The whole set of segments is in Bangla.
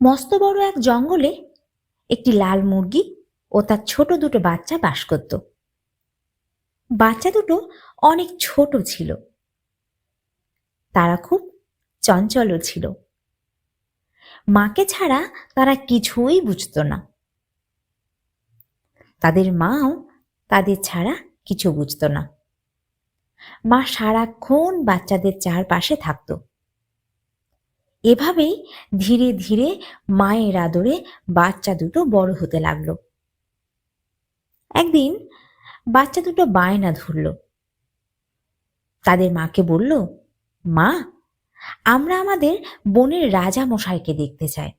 মস্ত বড় এক জঙ্গলে একটি লাল মুরগি ও তার ছোট দুটো বাচ্চা বাস করত। বাচ্চা দুটো অনেক ছোট ছিল। তারা খুব চঞ্চলও ছিল। মাকে ছাড়া তারা কিছুই বুঝতো না। তাদের মাও তাদের ছাড়া কিছু বুঝতো না। মা সারাক্ষণ বাচ্চাদের চারপাশে থাকতো। এভাবেই ধীরে ধীরে মায়ের আদরে বাচ্চা দুটো বড় হতে লাগল। একদিন বাচ্চা দুটো বায়না ধরল। তাদের মাকে বলল, মা, আমরা আমাদের বনের রাজা মশাইকে দেখতে চাই।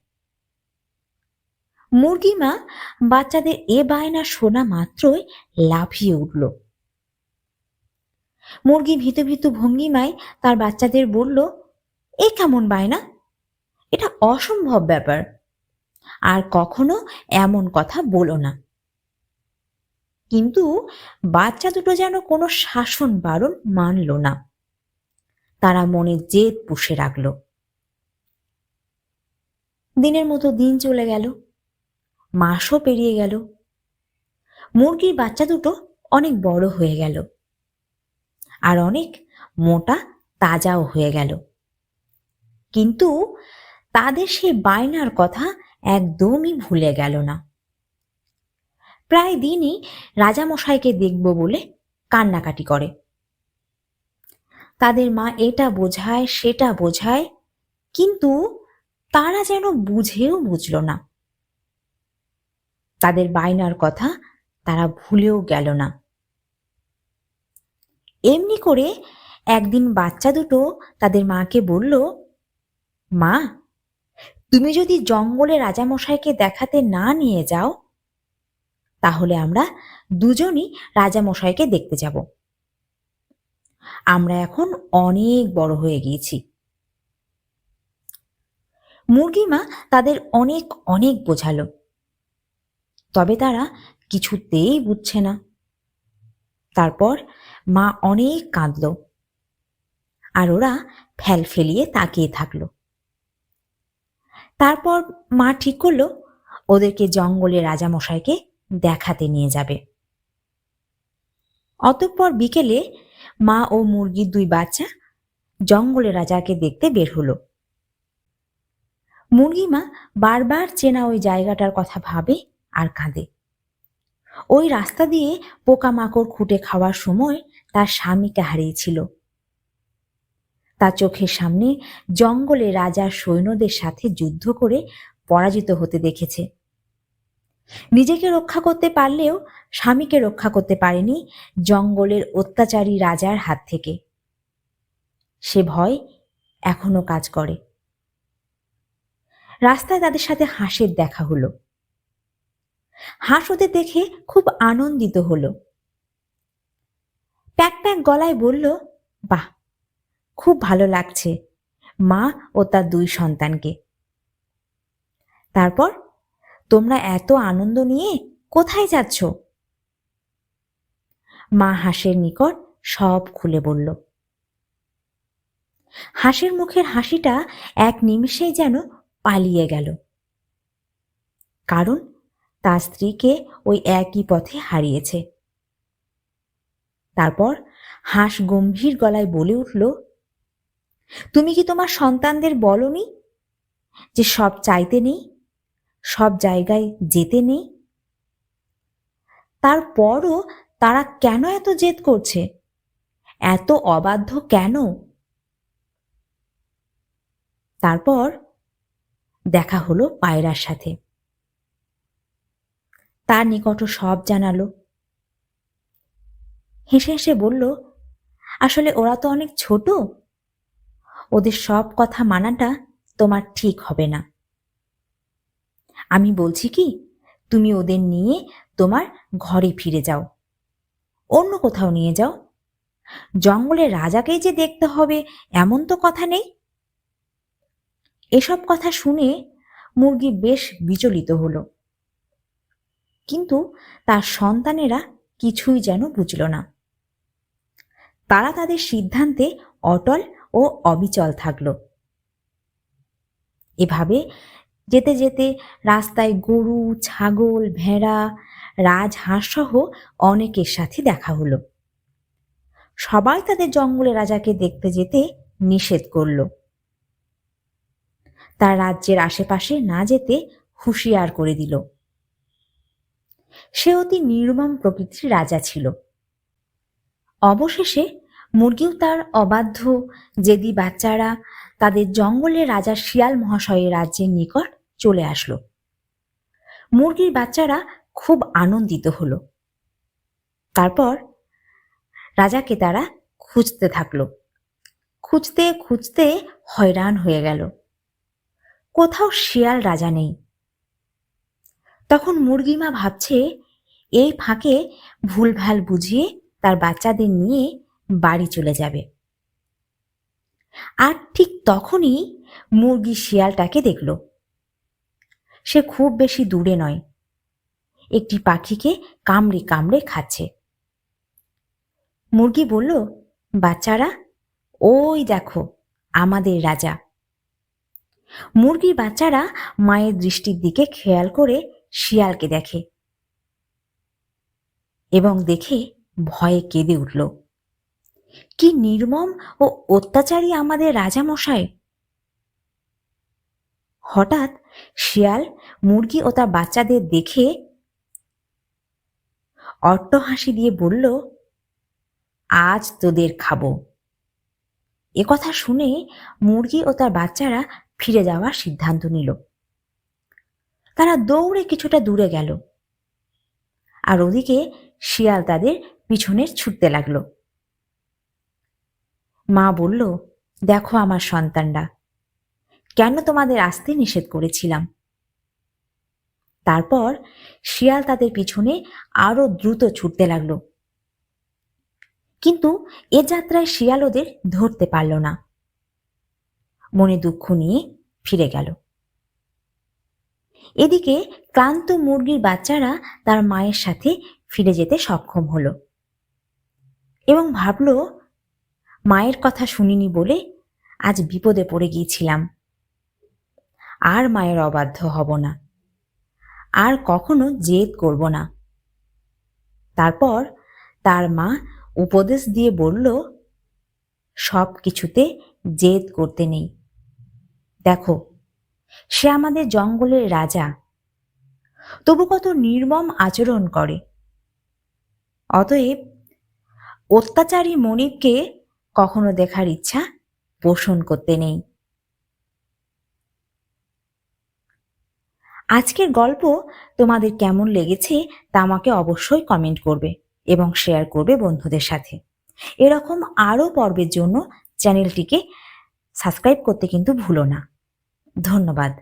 মুরগি মা বাচ্চাদের এ বায়না শোনা মাত্রই লাফিয়ে উঠল। মুরগি ভীতু ভীতু ভঙ্গিমায় তার বাচ্চাদের বলল, এ কেমন বায়না? এটা অসম্ভব ব্যাপার। আর কখনো এমন কথা বলো না। কিন্তু বাচ্চা দুটো যেন কোনো শাসন বারণ মানল না। তারা মনে জেদ পুষে রাখল। দিনের মতো দিন চলে গেল। মাসও পেরিয়ে গেল। মুরগির বাচ্চা দুটো অনেক বড় হয়ে গেল। আর অনেক মোটা, তাজাও হয়ে গেল। কিন্তু তাদের সে বায়নার কথা একদমই ভুলে গেল না। প্রায় দিনই রাজামশাইকে দেখব বলে কান্নাকাটি করে। তাদের মা এটা বোঝায়, সেটা বোঝায়, কিন্তু তারা যেন বুঝেও বুঝল না। তাদের বায়নার কথা তারা ভুলেও গেল না। এমনি করে একদিন বাচ্চা দুটো তাদের মাকে বলল, মা তুমি যদি জঙ্গলে রাজামশাইকে দেখাতে না নিয়ে যাও, তাহলে আমরা দুজনই রাজামশাইকে দেখতে যাব। আমরা এখন অনেক বড় হয়ে গিয়েছি। মুরগিমা তাদের অনেক অনেক বোঝালো। তবে তারা কিছুতেই বুঝছে না। তারপর মা অনেক কাঁদল। আর ওরা ফেল ফেলিয়ে তাকিয়ে থাকল। তারপর মা ঠিক করল, ওদেরকে জঙ্গলে রাজামশাইকে দেখাতে নিয়ে যাবে। অতঃপর বিকেলে মা ও মুরগির দুই বাচ্চা জঙ্গলে রাজাকে দেখতে বের হলো। মুরগি মা বারবার চেনা ওই জায়গাটার কথা ভাবে আর কাঁদে। ওই রাস্তা দিয়ে পোকামাকড় খুঁটে খাওয়ার সময় তার স্বামীকে হারিয়েছিল। তার চোখের সামনে জঙ্গলে রাজার সৈন্যদের সাথে যুদ্ধ করে পরাজিত হতে দেখেছে। নিজেকে রক্ষা করতে পারলেও স্বামীকে রক্ষা করতে পারেনি জঙ্গলের অত্যাচারী রাজার হাত থেকে। সে ভয় এখনও কাজ করে। রাস্তায় তাদের সাথে হাঁসের দেখা হলো। হাঁস ওদের দেখে খুব আনন্দিত হলো। প্যাক প্যাক গলায় বলল, বাহ খুব ভালো লাগছে, মা ও তার দুই সন্তানকে। তারপর, তোমরা এত আনন্দ নিয়ে কোথায় যাচ্ছ? মা হাঁসের নিকট সব খুলে বলল। হাঁসের মুখের হাসিটা এক নিমিষেই যেন পালিয়ে গেল। কারণ, তার স্ত্রীকে ওই একই পথে হারিয়েছে। তারপর হাঁস গম্ভীর গলায় বলে উঠল তুমি কি তোমার সন্তানদের বলনি যে সব চাইতে নেই, সব জায়গায় যেতে নেই? তারপরও তারা কেন এত জেদ করছে? এত অবাধ্য কেন? তারপর দেখা হলো পায়রার সাথে। তার নিকট সব জানালো। হেসে হেসে বলল, আসলে ওরা তো অনেক ছোট ওদের সব কথা মানাটা তোমার ঠিক হবে না। আমি বলছি কি, তুমি ওদের নিয়ে তোমার ঘরে ফিরে যাও, অন্য কোথাও নিয়ে যাও। জঙ্গলের রাজাকেই যে দেখতে হবে এমন তো কথা নেই। এসব কথা শুনে মুরগি বেশ বিচলিত হলো। কিন্তু তার সন্তানেরা কিছুই যেন বুঝল না। তারা তাদের সিদ্ধান্তে অটল ও অবিচল থাকল। এভাবে যেতে যেতে রাস্তায় গরু, ছাগল, ভেড়া রাজহাঁস সহ অনেকের সাথে দেখা হলো। সবাই তাদের জঙ্গলে রাজাকে দেখতে যেতে নিষেধ করল। তার রাজ্যের আশেপাশে না যেতে হুঁশিয়ার করে দিল। সে অতি নির্মম প্রকৃতির রাজা ছিল। অবশেষে মুরগিও তার অবাধ্য জেদি বাচ্চারা তাদের জঙ্গলে রাজা শিয়াল মহাশয়ের রাজ্যের নিকট চলে আসলো। মুরগির বাচ্চারা খুব আনন্দিত হলো। তারপর রাজাকে তারা খুঁজতে থাকল। খুঁজতে খুঁজতে হয়রান হয়ে গেল। কোথাও শিয়াল রাজা নেই। তখন মুরগিমা ভাবছে, এই ফাঁকে ভুলভাল বুঝিয়ে তার বাচ্চাদের নিয়ে বাড়ি চলে যাবে। আর ঠিক তখনই মুরগি শিয়ালটাকে দেখল। সে খুব বেশি দূরে নয়। একটি পাখিকে কামড়ে কামড়ে খাচ্ছে। মুরগি বলল, বাচ্চারা, ওই দেখো, আমাদের রাজা। মুরগির বাচ্চারা মায়ের দৃষ্টির দিকে খেয়াল করে শিয়ালকে দেখে এবং দেখে ভয়ে কেঁদে উঠল। কি নির্মম ও অত্যাচারী আমাদের রাজামশাই? হঠাৎ শিয়াল, মুরগি ও তার বাচ্চাদের দেখে অট্ট হাসি দিয়ে বলল, আজ তোদের খাব। কথা শুনে মুরগি ও তার বাচ্চারা ফিরে যাওয়ার সিদ্ধান্ত নিল। তারা দৌড়ে কিছুটা দূরে গেল। আর ওদিকে শিয়াল তাদের পিছনে ছুটতে লাগল। মা বলল, দেখো আমার সন্তানরা। কেন তোমাদের আসতে নিষেধ করেছিলাম? তারপর শিয়াল তাদের পিছনে আরও দ্রুত ছুটতে লাগল। কিন্তু এ যাত্রায় শিয়াল ওদের ধরতে পারল না। মনে দুঃখ নিয়ে ফিরে গেল। এদিকে ক্লান্ত মুরগির বাচ্চারা তার মায়ের সাথে ফিরে যেতে সক্ষম হলো এবং ভাবল মায়ের কথা শুনিনি বলে আজ বিপদে পড়ে গিয়েছিলাম। আর মায়ের অবাধ্য হব না। আর কখনো জেদ করব না। তারপর তার মা উপদেশ দিয়ে বলল, সব কিছুতে জেদ করতে নেই। দেখো, সে আমাদের জঙ্গলের রাজা। তবু কত নির্মম আচরণ করে। অতএব অত্যাচারী মনিবকে কখনো দেখার ইচ্ছা পোষণ করতে নেই। আজকের গল্প তোমাদের কেমন লেগেছে তা আমাকে অবশ্যই কমেন্ট করবে এবং শেয়ার করবে বন্ধুদের সাথে। এরকম আরও পর্বের জন্য চ্যানেলটিকে সাবস্ক্রাইব করতে কিন্তু ভুলো না। ধন্যবাদ।